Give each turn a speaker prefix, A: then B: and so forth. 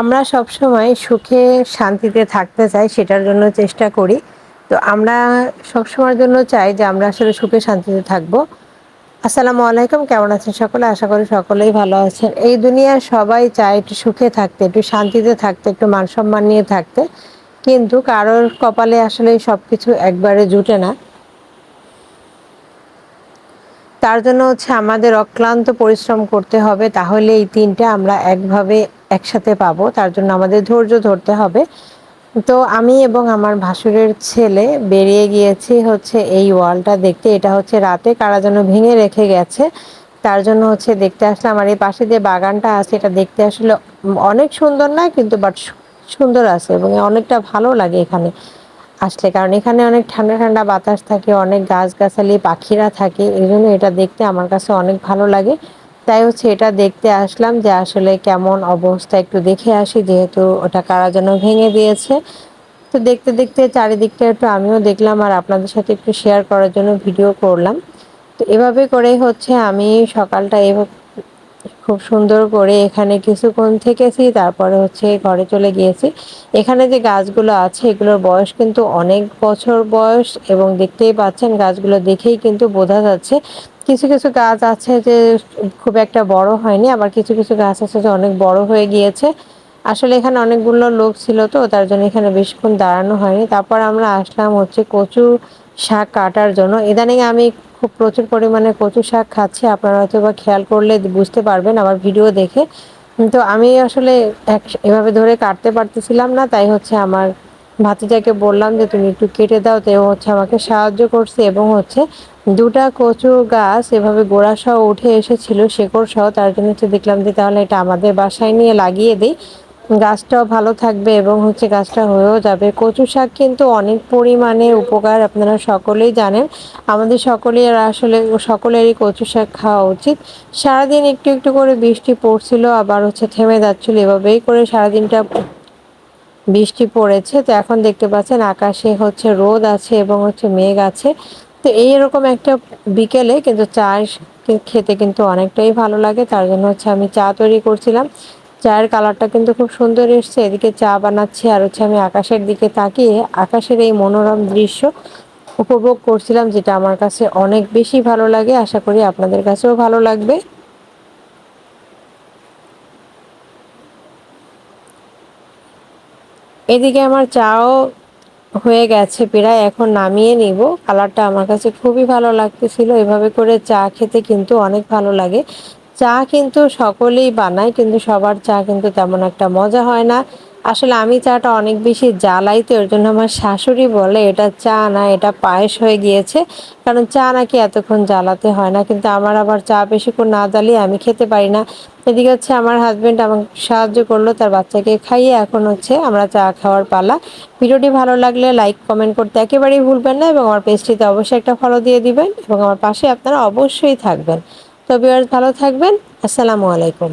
A: আমরা সবসময় সুখে শান্তিতে থাকতে চাই, সেটার জন্য চেষ্টা করি। তো আমরা সব সময়ের জন্য চাই যে আমরা আসলে সুখে শান্তিতে থাকব। আসসালামু আলাইকুম, কেমন আছেন সকলে? আশা করি সকলেই ভালো আছেন। এই দুনিয়ার সবাই চায় একটু সুখে থাকতে, একটু শান্তিতে থাকতে, একটু মান সম্মান নিয়ে থাকতে। কিন্তু কারোর কপালে আসলে সব কিছু একবারে জুটে না। তার জন্য হচ্ছে আমাদের অক্লান্ত পরিশ্রম করতে হবে। তাহলে এই তিনটা আমরা একভাবে একসাথে পাবো, তার জন্য আমাদের ধৈর্য ধরতে হবে। তো আমি এবং আমার ভাসুরের ছেলে বেরিয়ে গিয়েছি হচ্ছে এই ওয়ালটা দেখতে। এটা হচ্ছে রাতে, কারা যেন ভেঙে রেখে গেছে। তার জন্য হচ্ছে দেখতে আসলাম। আর এই পাশে যে বাগানটা আছে, এটা দেখতে আসলে অনেক সুন্দর নয় কিন্তু বাট সুন্দর আছে এবং অনেকটা ভালো লাগে এখানে আসলে। কারণ এখানে অনেক ঠান্ডা ঠান্ডা বাতাস থাকে, অনেক গাছগাছালি, পাখিরা থাকে। এই জন্য এটা দেখতে আমার কাছে অনেক ভালো লাগে। তাই হচ্ছে এটা দেখতে আসলাম যে আসলে কেমন অবস্থা, একটু দেখে আসি যেহেতু ওটা কারা যেন ভেঙে দিয়েছে। তো দেখতে দেখতে চারিদিকটা একটু আমিও দেখলাম আর আপনাদের সাথে একটু শেয়ার করার জন্য ভিডিও করলাম। তো এভাবে করেই হচ্ছে আমি সকালটা এভাবে খুব সুন্দর করে এখানে কিছুক্ষণ থেকেছি, তারপরে হচ্ছে ঘরে চলে গিয়েছি। এখানে যে গাছগুলো আছে, এগুলোর বয়স কিন্তু অনেক বছর বয়স এবং দেখতেই পাচ্ছেন, গাছগুলো দেখেই কিন্তু বোঝা যাচ্ছে কিছু কিছু গাছ আছে যে খুব একটা বড় হয়নি, আবার কিছু কিছু গাছ আছে যে অনেক বড় হয়ে গিয়েছে। আসলে এখানে অনেকগুলো লোক ছিল তো, তার জন্য এখানে বেশিক্ষণ দাঁড়ানো হয়নি। তারপর আমরা আসলাম হচ্ছে কচু শাক কাটার জন্য। ইদানিং আমি খুব প্রচুর পরিমাণে কচু শাক খাচ্ছি, আপনারা হয়তো বা খেয়াল করলে বুঝতে পারবেন আমার ভিডিও দেখে। তো আমি আসলে এক, এভাবে ধরে কাটতে পারতেছিলাম না, তাই হচ্ছে আমার ভাতিজাকে বললাম যে, তুমি একটু কেটে দাও। তো হচ্ছে আমাকে সাহায্য করছে এবং হচ্ছে দুটা কচু গাছ এভাবে গোড়া সহ উঠে এসেছিল, শেকড় সহ। তার জন্য হচ্ছে দেখলাম যে, তাহলে এটা আমাদের বাসায় নিয়ে লাগিয়ে দিই। গাছটাও ভালো থাকবে এবং হচ্ছে গাছটা হয়েও যাবে। কচু শাক কিন্তু অনেক পরিমাণে উপকার, আপনারা সকলেই জানেন। আমাদের সকলেই আসলে, সকলেরই কচু শাক খাওয়া উচিত। সারাদিন একটু একটু করে বৃষ্টি পড়ছিল, আবার হচ্ছে থেমে যাচ্ছিল। এভাবেই করে সারাদিনটা বৃষ্টি পড়েছে, তো এখন দেখতে পাচ্ছেন আকাশে হচ্ছে রোদ আছে এবং হচ্ছে মেঘ আছে। তো এইরকম একটা বিকেলে কিন্তু চা খেতে কিন্তু অনেকটাই ভালো লাগে, তার জন্য হচ্ছে আমি চা তৈরি করছিলাম। চায়ের কালারটা কিন্তু খুব সুন্দর এসছে, এদিকে চা বানাচ্ছি আর হচ্ছে আমি আকাশের দিকে তাকিয়ে আকাশের এই মনোরম দৃশ্য উপভোগ করছিলাম, যেটা আমার কাছে অনেক বেশি ভালো লাগে। আশা করি আপনাদের কাছেও ভালো লাগবে। এদিকে আমার চাও হয়ে গেছে প্রায়, এখন নামিয়ে নিব। কালারটা আমার কাছে খুবই ভালো লাগতেছিল। এভাবে করে চা খেতে কিন্তু অনেক ভালো লাগে। চা কিন্তু সকলেই বানায়, কিন্তু সবার চা কিন্তু তেমন একটা মজা হয় না। আসলে আমি চাটা অনেক বেশি জ্বালাই তো ওর জন্য আমার শাশুড়ি বলে এটা চা না, এটা পায়েস হয়ে গিয়েছে। কারণ চা নাকি এতক্ষণ জ্বালাতে হয় না, কিন্তু আমার আবার চা বেশিক্ষণ না জ্বালিয়ে আমি খেতে পারি না। এদিকে হচ্ছে আমার হাজব্যান্ড আমাকে সাহায্য করল, তার বাচ্চাকে খাইয়ে এখন হচ্ছে আমরা চা খাওয়ার পালা। ভিডিওটি ভালো লাগলে লাইক কমেন্ট করতে একেবারেই ভুলবেন না এবং আমার পেজটিতে অবশ্যই একটা ফলো দিয়ে দিবেন এবং আমার পাশে আপনারা অবশ্যই থাকবেন। তো ভিউয়ার্স ভালো থাকবেন, আসসালামু আলাইকুম।